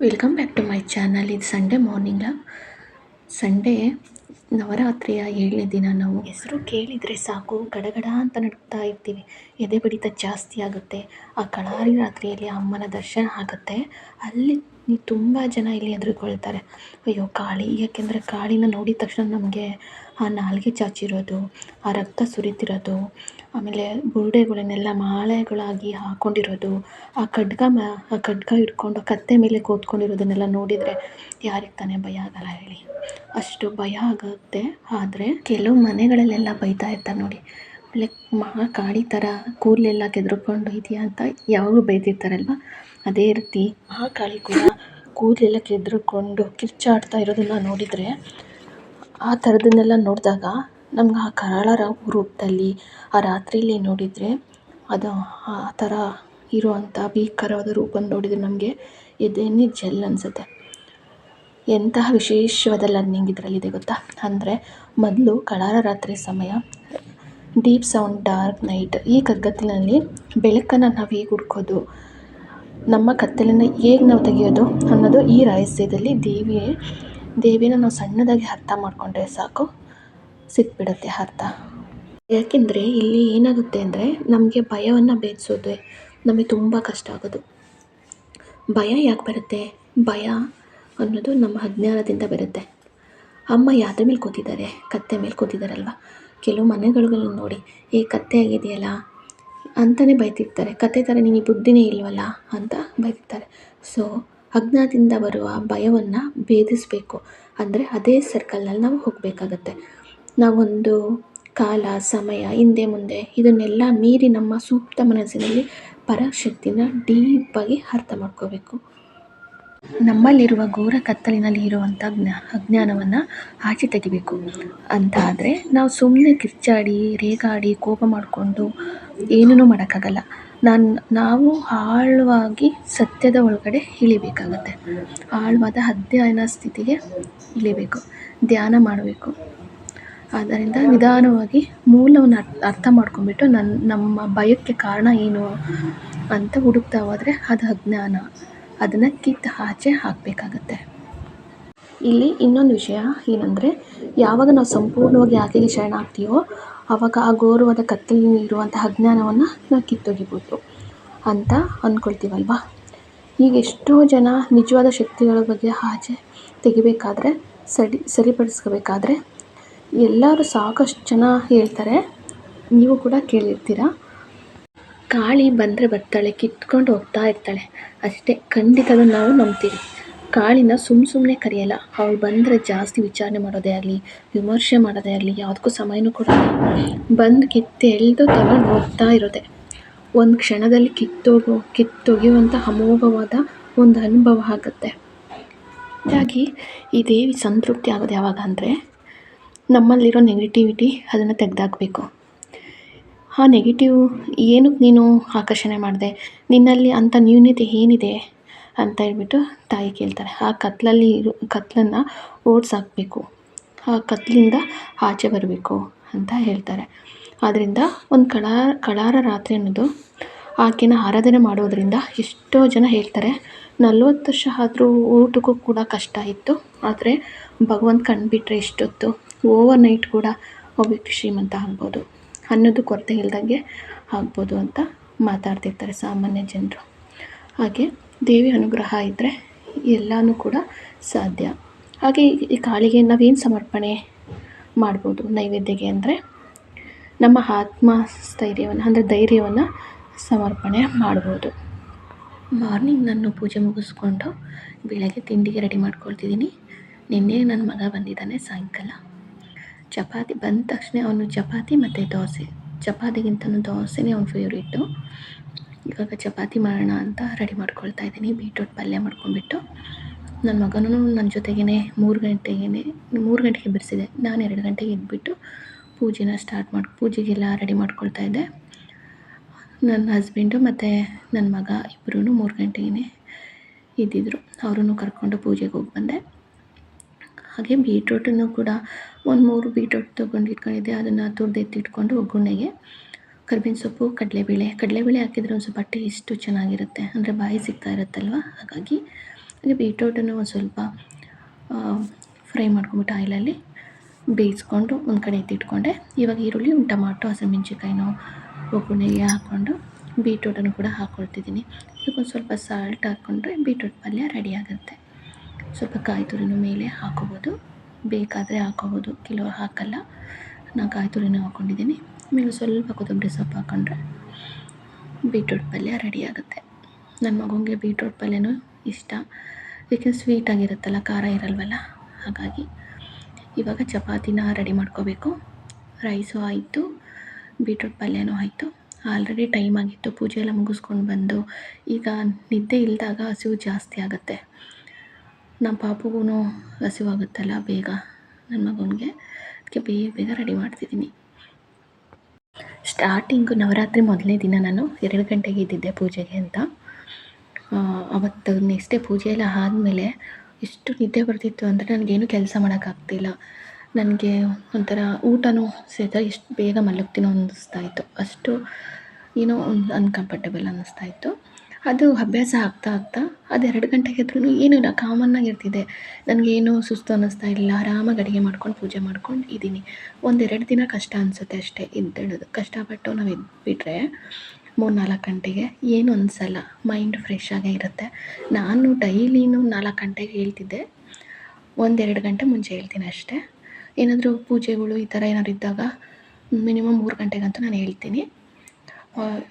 Welcome back to my channel ಇದು Sunday morning Sunday ನವರಾತ್ರಿಯ ಏಳನೇ ದಿನ ನಾವು. ಹೆಸರು ಕೇಳಿದರೆ ಸಾಕು. ಗಡಗಡ ಅಂತ ನಡ್ತಾ ಇರ್ತೀವಿ. ಎದೆ ಬಡಿತ ಜಾಸ್ತಿ ಆಗುತ್ತೆ. ಆ ಕಳಾರಿ ರಾತ್ರಿಯಲ್ಲಿ ಅಮ್ಮನ ದರ್ಶನ ಆಗುತ್ತೆ. ಅಲ್ಲಿ ತುಂಬ ಜನ ಇಲ್ಲಿ ಎದುರುಕೊಳ್ತಾರೆ ಅಯ್ಯೋ ಕಾಳಿ ಯಾಕೆಂದರೆ ಕಾಳಿನ ನೋಡಿದ ತಕ್ಷಣ ನಮಗೆ ಆ ನಾಲಿಗೆ ಚಾಚಿರೋದು, ಆ ರಕ್ತ ಸುರಿತಿರೋದು ಆಮೇಲೆ ಬುರುಡೆಗಳನ್ನೆಲ್ಲ ಮಾಲೆಗಳಾಗಿ ಹಾಕೊಂಡಿರೋದು, ಆ ಖಡ್ಗ ಮ, ಆ ಖಡ್ಗ ಹಿಡ್ಕೊಂಡು ಕತ್ತೆ ಮೇಲೆ ಕೂತ್ಕೊಂಡಿರೋದನ್ನೆಲ್ಲ ನೋಡಿದರೆ ಯಾರಿಗೆ ತಾನೇ ಭಯ ಆಗಲ್ಲ ಹೇಳಿ. ಅಷ್ಟು ಭಯ ಆಗುತ್ತೆ, ಆದರೆ ಕೆಲವು ಮನೆಗಳಲ್ಲೆಲ್ಲ ಬೈತಾ ಇರ್ತಾರೆ ನೋಡಿ. ಲೈಕ್ ಮಹಾ ಕಾಳಿ ಥರ ಕೂದಲೆಲ್ಲ ಕೆದ್ರುಕೊಂಡು ಇದೆಯಾ ಅಂತ ಯಾವಾಗಲೂ ಬೈದಿರ್ತಾರಲ್ವ? ಅದೇ ರೀತಿ ಮಹಾಕಾಳಿ ಕೂಡ ಕೂದಲೆಲ್ಲ ಕೆದ್ರುಕೊಂಡು ಕಿರ್ಚಾಡ್ತಾ ಇರೋದನ್ನು ನೋಡಿದರೆ ಆ ಥರದನ್ನೆಲ್ಲ ನೋಡಿದಾಗ ನಮ್ಗೆ ಆ ಕರಾಳರ ರೂಪದಲ್ಲಿ ಆ ರಾತ್ರಿಯಲ್ಲಿ ನೋಡಿದರೆ ಅದು ಆ ಥರ ಇರುವಂಥ ಭೀಕರವಾದ ರೂಪ ನೋಡಿದರೆ ನಮಗೆ ಎದೆನೇ ಜಲ್ ಅನಿಸುತ್ತೆ. ಎಂತಹ ವಿಶೇಷವಾದ ಲರ್ನಿಂಗ್ ಇದರಲ್ಲಿದೆ ಗೊತ್ತಾ? ಅಂದರೆ ಮೊದಲು ಕಳಾರ ರಾತ್ರಿ ಸಮಯ, ಡೀಪ್ ಸೌಂಡ್, ಡಾರ್ಕ್ ನೈಟ್ ಈ ಕಗ್ಗತ್ತಲಿನಲ್ಲಿ ಬೆಳಕನ್ನು ನಾವು ಹೇಗೆ ಹುಡ್ಕೋದು, ನಮ್ಮ ಕತ್ತಲನ್ನು ಹೇಗೆ ನಾವು ತೆಗೆಯೋದು ಅನ್ನೋದು ಈ ರಹಸ್ಯದಲ್ಲಿ ದೇವಿಯೇ, ದೇವಿನ ನಾವು ಸಣ್ಣದಾಗಿ ಅರ್ಥ ಮಾಡಿಕೊಂಡ್ರೆ ಸಾಕು. ಸಿಕ್ಬಿಡುತ್ತೆ ಅರ್ಥ. ಯಾಕೆಂದರೆ ಇಲ್ಲಿ ಏನಾಗುತ್ತೆ ಅಂದರೆ ನಮಗೆ ಭಯವನ್ನು ಬೇಯಿಸೋದೆ ನಮಗೆ ತುಂಬ ಕಷ್ಟ ಆಗೋದು. ಭಯ ಯಾಕೆ ಬರುತ್ತೆ? ಭಯ ಅನ್ನೋದು ನಮ್ಮ ಅಜ್ಞಾನದಿಂದ ಬರುತ್ತೆ. ಅಮ್ಮ ಯಾವ್ದ್ರ ಮೇಲೆ ಕೂತಿದ್ದಾರೆ, ಕತ್ತೆ ಮೇಲೆ ಕೂತಿದ್ದಾರಲ್ವ? ಕೆಲವು ಮನೆಗಳಲ್ಲಿ ನೋಡಿ, ಏ, ಕತ್ತೆ ಆಗಿದೆಯಲ್ಲ? ಅಂತಲೇ ಬೈತಿರ್ತಾರೆ. ಕತೆ ಥರ ನಿಮಗೆ ಬುದ್ಧಿನೇ ಇಲ್ವಲ್ಲ ಅಂತ ಬೈತಿರ್ತಾರೆ. ಸೊ ಅಜ್ಞಾನದಿಂದ ಬರುವ ಭಯವನ್ನು ಭೇದಿಸಬೇಕು. ಅಂದರೆ ಅದೇ ಸರ್ಕಲ್ನಲ್ಲಿ ನಾವು ಹೋಗಬೇಕಾಗತ್ತೆ. ನಾವೊಂದು ಕಾಲ, ಸಮಯ, ಹಿಂದೆ, ಮುಂದೆ ಇದನ್ನೆಲ್ಲ ಮೀರಿ ನಮ್ಮ ಸೂಕ್ತ ಮನಸ್ಸಿನಲ್ಲಿ ಪರಾಶಕ್ತಿನ ಡೀಪಾಗಿ ಅರ್ಥ ಮಾಡ್ಕೋಬೇಕು. ನಮ್ಮಲ್ಲಿರುವ ಘೋರ ಕತ್ತಲಿನಲ್ಲಿ ಇರುವಂಥ ಜ್ಞಾ, ಅಜ್ಞಾನವನ್ನು ಆಚೆ ತೆಗಿಬೇಕು. ಅಂತ ಆದರೆ ನಾವು ಸುಮ್ಮನೆ ಕಿರ್ಚಾಡಿ, ರೇಗಾಡಿ, ಕೋಪ ಮಾಡಿಕೊಂಡು ಏನೂ ಮಾಡೋಕ್ಕಾಗಲ್ಲ. ನಾನು, ನಾವು ಆಳವಾಗಿ ಸತ್ಯದ ಒಳಗಡೆ ಇಳಿಬೇಕಾಗತ್ತೆ. ಆಳವಾದ ಅಧ್ಯಯನ ಸ್ಥಿತಿಗೆ ಇಳಿಬೇಕು. ಧ್ಯಾನ ಮಾಡಬೇಕು. ಆದ್ದರಿಂದ ನಿಧಾನವಾಗಿ ಮೂಲವನ್ನು ಅರ್ಥ ಮಾಡ್ಕೊಂಡ್ಬಿಟ್ಟು ನನ್ನ ನಮ್ಮ ಭಯಕ್ಕೆ ಕಾರಣ ಏನು ಅಂತ ಹುಡುಕ್ತಾ ಹೋದರೆ ಅದು ಅಜ್ಞಾನ. ಅದನ್ನು ಕಿತ್ತು ಆಚೆ ಹಾಕಬೇಕಾಗತ್ತೆ. ಇಲ್ಲಿ ಇನ್ನೊಂದು ವಿಷಯ ಏನಂದರೆ, ಯಾವಾಗ ನಾವು ಸಂಪೂರ್ಣವಾಗಿ ಆಕೆಗೆ ಶರಣಾಗ್ತೀವೋ ಆವಾಗ ಆ ಗೌರವದ ಕತ್ತಲಿನ ಇರುವಂಥ ಅಜ್ಞಾನವನ್ನು ನಾವು ಕಿತ್ತೊಗಿಬೋದು ಅಂತ ಅಂದ್ಕೊಳ್ತೀವಲ್ವಾ ಈಗ ಎಷ್ಟೋ ಜನ ನಿಜವಾದ ಶಕ್ತಿಗಳ ಬಗ್ಗೆ ಆಚೆ ತೆಗಿಬೇಕಾದ್ರೆ ಸಡಿ ಸರಿಪಡಿಸ್ಕೋಬೇಕಾದ್ರೆ ಎಲ್ಲರೂ ಸಾಕಷ್ಟು ಜನ ಹೇಳ್ತಾರೆ. ನೀವು ಕೂಡ ಕೇಳಿರ್ತೀರ? ಕಾಳಿ ಬಂದರೆ ಬರ್ತಾಳೆ, ಕಿತ್ಕೊಂಡು ಹೋಗ್ತಾ ಇರ್ತಾಳೆ. ಅಷ್ಟೇ ಖಂಡಿತ ನಾವು ನಂಬ್ತೀವಿ. ಕಾಳಿನ ಸುಮ್ಮ ಸುಮ್ಮನೆ ಕರೆಯಲ್ಲ. ಅವಳು ಬಂದರೆ ಜಾಸ್ತಿ ವಿಚಾರಣೆ ಮಾಡೋದೇ ಆಗಲಿ, ವಿಮರ್ಶೆ ಮಾಡೋದೇ ಆಗಲಿ, ಯಾವುದಕ್ಕೂ ಸಮಯನೂ ಕೊಡೋಲ್ಲ. ಬಂದು ಕಿತ್ತು ಎಳೆದು ತಗೊಂಡು ಹೋಗ್ತಾ ಇರೋದೆ. ಒಂದು ಕ್ಷಣದಲ್ಲಿ ಕಿತ್ತೋಗೋ ಕಿತ್ತೊಗೆಯುವಂಥ ಅಮೋಘವಾದ ಒಂದು ಅನುಭವ ಆಗುತ್ತೆ. ಹಾಗಾಗಿ ಈ ದೇವಿ ಸಂತೃಪ್ತಿ ಆಗೋದು ಯಾವಾಗ ಅಂದರೆ ನಮ್ಮಲ್ಲಿರೋ ನೆಗೆಟಿವಿಟಿ ಅದನ್ನು ತೆಗೆದಾಕಬೇಕು. ಆ ನೆಗೆಟಿವ್ ಏನಕ್ಕೆ ನೀನು ಆಕರ್ಷಣೆ ಮಾಡಿದೆ? ನಿನ್ನಲ್ಲಿ ಅಂಥ ನ್ಯೂನತೆ ಏನಿದೆ ಅಂತ ಹೇಳ್ಬಿಟ್ಟು ತಾಯಿ ಕೇಳ್ತಾರೆ. ಆ ಕತ್ತಲಲ್ಲಿ ಇರು ಕತ್ತಲನ್ನು ಓಡಿಸಾಕ್ಬೇಕು. ಆ ಕತ್ತಲಿಂದ ಆಚೆ ಬರಬೇಕು ಅಂತ ಹೇಳ್ತಾರೆ. ಆದ್ದರಿಂದ ಒಂದು ಕಳಾ, ಕಳಾರ ರಾತ್ರಿ ಅನ್ನೋದು ಆಕೆನ ಆರಾಧನೆ ಮಾಡೋದರಿಂದ ಎಷ್ಟೋ ಜನ ಹೇಳ್ತಾರೆ, ನಲ್ವತ್ತು ವರ್ಷ ಆದರೂ ಊಟಕ್ಕೂ ಕೂಡ ಕಷ್ಟ ಇತ್ತು. ಆದರೆ ಭಗವಂತ ಕಂಡುಬಿಟ್ರೆ ಇಷ್ಟೊತ್ತು ಓವರ್ ನೈಟ್ ಕೂಡ ಒಬ್ಬ ಶ್ರೀಮಂತ ಆಗ್ಬೋದು. ಅನ್ನೋದು ಕೊರತೆ ಇಲ್ದಂಗೆ ಆಗ್ಬೋದು ಅಂತ ಮಾತಾಡ್ತಿರ್ತಾರೆ ಸಾಮಾನ್ಯ ಜನರು. ಹಾಗೆ ದೇವಿ ಅನುಗ್ರಹ ಇದ್ದರೆ ಎಲ್ಲನೂ ಕೂಡ ಸಾಧ್ಯ. ಹಾಗೆ ಈ ಕಾಳಿಗೆ ನಾವೇನು ಸಮರ್ಪಣೆ ಮಾಡ್ಬೋದು ನೈವೇದ್ಯಗೆ ಅಂದರೆ? ನಮ್ಮ ಆತ್ಮ ಸ್ಥೈರ್ಯವನ್ನು, ಅಂದರೆ ಧೈರ್ಯವನ್ನು ಸಮರ್ಪಣೆ ಮಾಡ್ಬೋದು. ಮಾರ್ನಿಂಗ್ ನಾನು ಪೂಜೆ ಮುಗಿಸ್ಕೊಂಡು ಬೆಳಗ್ಗೆ ತಿಂಡಿಗೆ ರೆಡಿ ಮಾಡ್ಕೊಳ್ತಿದ್ದೀನಿ. ನಿನ್ನೆ ನನ್ನ ಮಗ ಬಂದಿದ್ದಾನೆ ಸಾಯಂಕಾಲ. ಚಪಾತಿ ಬಂದ ತಕ್ಷಣ ಅವನು ಚಪಾತಿ ಮತ್ತು ದೋಸೆ. ಚಪಾತಿಗಿಂತನೂ ದೋಸೆನೇ ಅವ್ನ ಫೇವ್ರೇಟು ಇವಾಗ ಚಪಾತಿ ಮಾಡೋಣ ಅಂತ ರೆಡಿ ಮಾಡ್ಕೊಳ್ತಾ ಇದ್ದೀನಿ. ಬೀಟ್ರೋಟ್ ಪಲ್ಯ ಮಾಡ್ಕೊಂಡ್ಬಿಟ್ಟು. ನನ್ನ ಮಗನೂ ನನ್ನ ಜೊತೆಗೇ ಮೂರು ಗಂಟೆಗೇ ಮೂರು ಗಂಟೆಗೆ ಬಿಡಿಸಿದೆ ನಾನು ಎರಡು ಗಂಟೆಗೆ ಇದ್ಬಿಟ್ಟು ಪೂಜೆನ ಸ್ಟಾರ್ಟ್ ಮಾಡಿ, ಪೂಜೆಗೆಲ್ಲ ರೆಡಿ ಮಾಡ್ಕೊಳ್ತಾ ಇದ್ದೆ. ನನ್ನ ಹಸ್ಬೆಂಡು ಮತ್ತು ನನ್ನ ಮಗ ಇಬ್ಬರೂ ಮೂರು ಗಂಟೆಗೇ ಇದ್ದಿದ್ರು ಅವರನ್ನು ಕರ್ಕೊಂಡು ಪೂಜೆಗೆ ಹೋಗಿ ಬಂದೆ. ಹಾಗೆ ಬೀಟ್ರೋಟನ್ನು ಕೂಡ ಒಂದು ಮೂರು ಬೀಟ್ರೋಟ್ ತೊಗೊಂಡು ಇಟ್ಕೊಂಡಿದ್ದೆ. ಅದನ್ನು ತುರ್ದು ಎತ್ತಿಟ್ಕೊಂಡು ಒಗ್ಗರಣೆಗೆ ಕರ್ಬೇವಿನ ಸೊಪ್ಪು, ಕಡಲೆಬೇಳೆ. ಕಡಲೆಬೇಳೆ ಹಾಕಿದರೆ ಒಂದು ಸ್ವಲ್ಪ ಟೇಸ್ಟು ಚೆನ್ನಾಗಿರುತ್ತೆ. ಅಂದರೆ ಬಾಯಿ ಸಿಗ್ತಾ ಇರುತ್ತಲ್ವ? ಹಾಗಾಗಿ ಹಾಗೆ ಬೀಟ್ರೋಟನ್ನು ಒಂದು ಸ್ವಲ್ಪ ಫ್ರೈ ಮಾಡ್ಕೊಂಬಿಟ್ಟು ಆಯಿಲಲ್ಲಿ ಬೇಯಿಸ್ಕೊಂಡು ಒಂದು ಕಡೆ ಎತ್ತಿಟ್ಕೊಂಡೆ. ಇವಾಗ ಈರುಳ್ಳಿ ಒಂದು ಟಮಾಟೊ, ಹಸಿಮೆಣ್ಸಿನ್ಕಾಯಿನೂ ಒಗ್ಗರಣೆಗೆ ಹಾಕ್ಕೊಂಡು ಬೀಟ್ರೋಟನ್ನು ಕೂಡ ಹಾಕ್ಕೊಳ್ತಿದ್ದೀನಿ ಇದಕ್ಕೊಂದು ಸ್ವಲ್ಪ ಸಾಲ್ಟ್ ಹಾಕ್ಕೊಂಡ್ರೆ ಬೀಟ್ರೋಟ್ ಪಲ್ಯ ರೆಡಿ ಆಗುತ್ತೆ. ಸ್ವಲ್ಪ ಕಾಯಿ ತುರಿನೂ ಮೇಲೆ ಹಾಕೋಬೋದು. ಬೇಕಾದರೆ ಹಾಕೋಬೋದು. ಕೆಲವ್ರು ಹಾಕಲ್ಲ. ನಾನು ಕಾಯಿ ತುರಿನೂ ಹಾಕ್ಕೊಂಡಿದ್ದೀನಿ ಆಮೇಲೆ ಸ್ವಲ್ಪ ಕೊತ್ತಂಬರಿ ಸೊಪ್ಪು ಹಾಕ್ಕೊಂಡ್ರೆ ಬೀಟ್ರೋಟ್ ಪಲ್ಯ ರೆಡಿ ಆಗುತ್ತೆ. ನನ್ನ ಮಗುಗೆ ಬೀಟ್ರೋಟ್ ಪಲ್ಯನೂ ಇಷ್ಟ. ಏಕೆ ಸ್ವೀಟಾಗಿರುತ್ತಲ್ಲ ಖಾರ ಇರಲ್ವಲ್ಲ? ಹಾಗಾಗಿ ಇವಾಗ ಚಪಾತಿನ ರೆಡಿ ಮಾಡ್ಕೋಬೇಕು. ರೈಸು ಆಯಿತು, ಬೀಟ್ರೋಟ್ ಪಲ್ಯನೂ ಆಯಿತು. ಆಲ್ರೆಡಿ ಟೈಮ್ ಆಗಿತ್ತು. ಪೂಜೆ ಎಲ್ಲ ಮುಗಿಸ್ಕೊಂಡು ಬಂದು ಈಗ ನಿದ್ದೆ ಇಲ್ಲದಾಗ ಹಸಿವು ಜಾಸ್ತಿ ಆಗುತ್ತೆ. ನಮ್ಮ ಪಾಪುಗೂ ಹಸಿವಾಗುತ್ತಲ್ಲ ಬೇಗ. ನನ್ನ ಮಗನಿಗೆ ಅದಕ್ಕೆ ಬೇಗ ಬೇಗ ರೆಡಿ ಮಾಡ್ತಿದ್ದೀನಿ. ಸ್ಟಾರ್ಟಿಂಗು ನವರಾತ್ರಿ ಮೊದಲನೇ ದಿನ ನಾನು ಎರಡು ಗಂಟೆಗೆ ಇದ್ದಿದ್ದೆ ಪೂಜೆಗೆ ಅಂತ. ಅವತ್ತು ನೆಕ್ಸ್ಟ್ ಡೇ ಪೂಜೆ ಎಲ್ಲ ಆದಮೇಲೆ ಎಷ್ಟು ನಿದ್ದೆ ಬರ್ತಿತ್ತು ಅಂದರೆ ನನಗೇನು ಕೆಲಸ ಮಾಡೋಕ್ಕಾಗ್ತಿಲ್ಲ. ನನಗೆ ಒಂಥರ ಊಟನೂ ಸಹಿತ ಎಷ್ಟು ಬೇಗ ಮಲಗ್ತೀನೋ ಅನ್ನಿಸ್ತಾ ಇತ್ತು. ಅಷ್ಟು ಏನೋ ಒಂದು ಅನ್ಕಂಫರ್ಟೇಬಲ್ ಅನ್ನಿಸ್ತಾ ಇತ್ತು. ಅದು ಅಭ್ಯಾಸ ಆಗ್ತಾ ಆಗ್ತಾ ಅದು ಎರಡು ಗಂಟೆಗೆ ಎದ್ರೂ ಏನೂ ಇಲ್ಲ ಕಾಮನ್ನಾಗಿರ್ತಿದೆ ನನಗೇನು ಸುಸ್ತು ಅನ್ನಿಸ್ತಾ ಇಲ್ಲ ಆರಾಮಾಗಿ ಅಡುಗೆ ಮಾಡ್ಕೊಂಡು ಪೂಜೆ ಮಾಡ್ಕೊಂಡು ಇದ್ದೀನಿ. ಒಂದೆರಡು ದಿನ ಕಷ್ಟ ಅನಿಸುತ್ತೆ ಅಷ್ಟೇ ಎದ್ದೇಳೋದು. ಕಷ್ಟಪಟ್ಟು ನಾವು ಎದ್ಬಿಟ್ರೆ ಮೂರು ನಾಲ್ಕು ಗಂಟೆಗೆ ಏನು ಅನಿಸಲ್ಲ ಮೈಂಡ್ ಫ್ರೆಶ್ ಆಗೇ ಇರುತ್ತೆ. ನಾನು ಡೈಲಿನೂ ನಾಲ್ಕು ಗಂಟೆಗೆ ಹೇಳ್ತಿದ್ದೆ. ಒಂದೆರಡು ಗಂಟೆ ಮುಂಚೆ ಹೇಳ್ತೀನಿ ಅಷ್ಟೇ. ಏನಾದರೂ ಪೂಜೆಗಳು ಈ ಥರ ಏನಾದ್ರು ಇದ್ದಾಗ ಮಿನಿಮಮ್ ಮೂರು ಗಂಟೆಗಂತೂ ನಾನು ಹೇಳ್ತೀನಿ.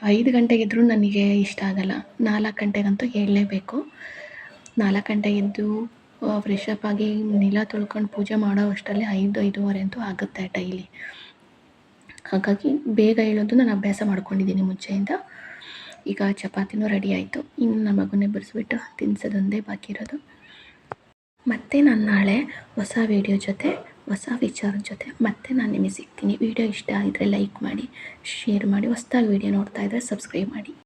ಐದು ಗಂಟೆಗೆ ಎದ್ರೂ ನನಗೆ ಇಷ್ಟ ಆಗಲ್ಲ. ನಾಲ್ಕು ಗಂಟೆಗಂತೂ ಹೇಳಲೇಬೇಕು. ನಾಲ್ಕು ಗಂಟೆಗೆದ್ದು ಫ್ರೆಶ್ ಅಪ್ ಆಗಿ ನೆಲ ತೊಳ್ಕೊಂಡು ಪೂಜೆ ಮಾಡೋ ಅಷ್ಟರಲ್ಲಿ ಐದು, ಐದೂವರೆ ಅಂತೂ ಆಗುತ್ತೆ ಡೈಲಿ. ಹಾಗಾಗಿ ಬೇಗ ಹೇಳೋದು ನಾನು ಅಭ್ಯಾಸ ಮಾಡ್ಕೊಂಡಿದ್ದೀನಿ ಮುಂಚೆಯಿಂದ. ಈಗ ಚಪಾತಿನೂ ರೆಡಿ ಆಯಿತು. ಇನ್ನು ನಮ್ಮ ಮಗುನೇ ಬರೆಸ್ಬಿಟ್ಟು ತಿನ್ಸೋದೊಂದೇ ಬಾಕಿ ಇರೋದು. ಮತ್ತು ನಾನು ನಾಳೆ ಹೊಸ ವೀಡಿಯೋ ಜೊತೆ ಹೊಸ ವಿಚಾರದ ಜೊತೆ ಮತ್ತೆ ನಾನು ನಿಮಗೆ ಸಿಗ್ತೀನಿ. ವಿಡಿಯೋ ಇಷ್ಟ ಆಗಿದ್ದರೆ ಲೈಕ್ ಮಾಡಿ ಶೇರ್ ಮಾಡಿ, ಹೊಸ್ದಾಗಿ ವಿಡಿಯೋ ನೋಡ್ತಾ ಇದ್ದರೆ ಸಬ್ಸ್ಕ್ರೈಬ್ ಮಾಡಿ.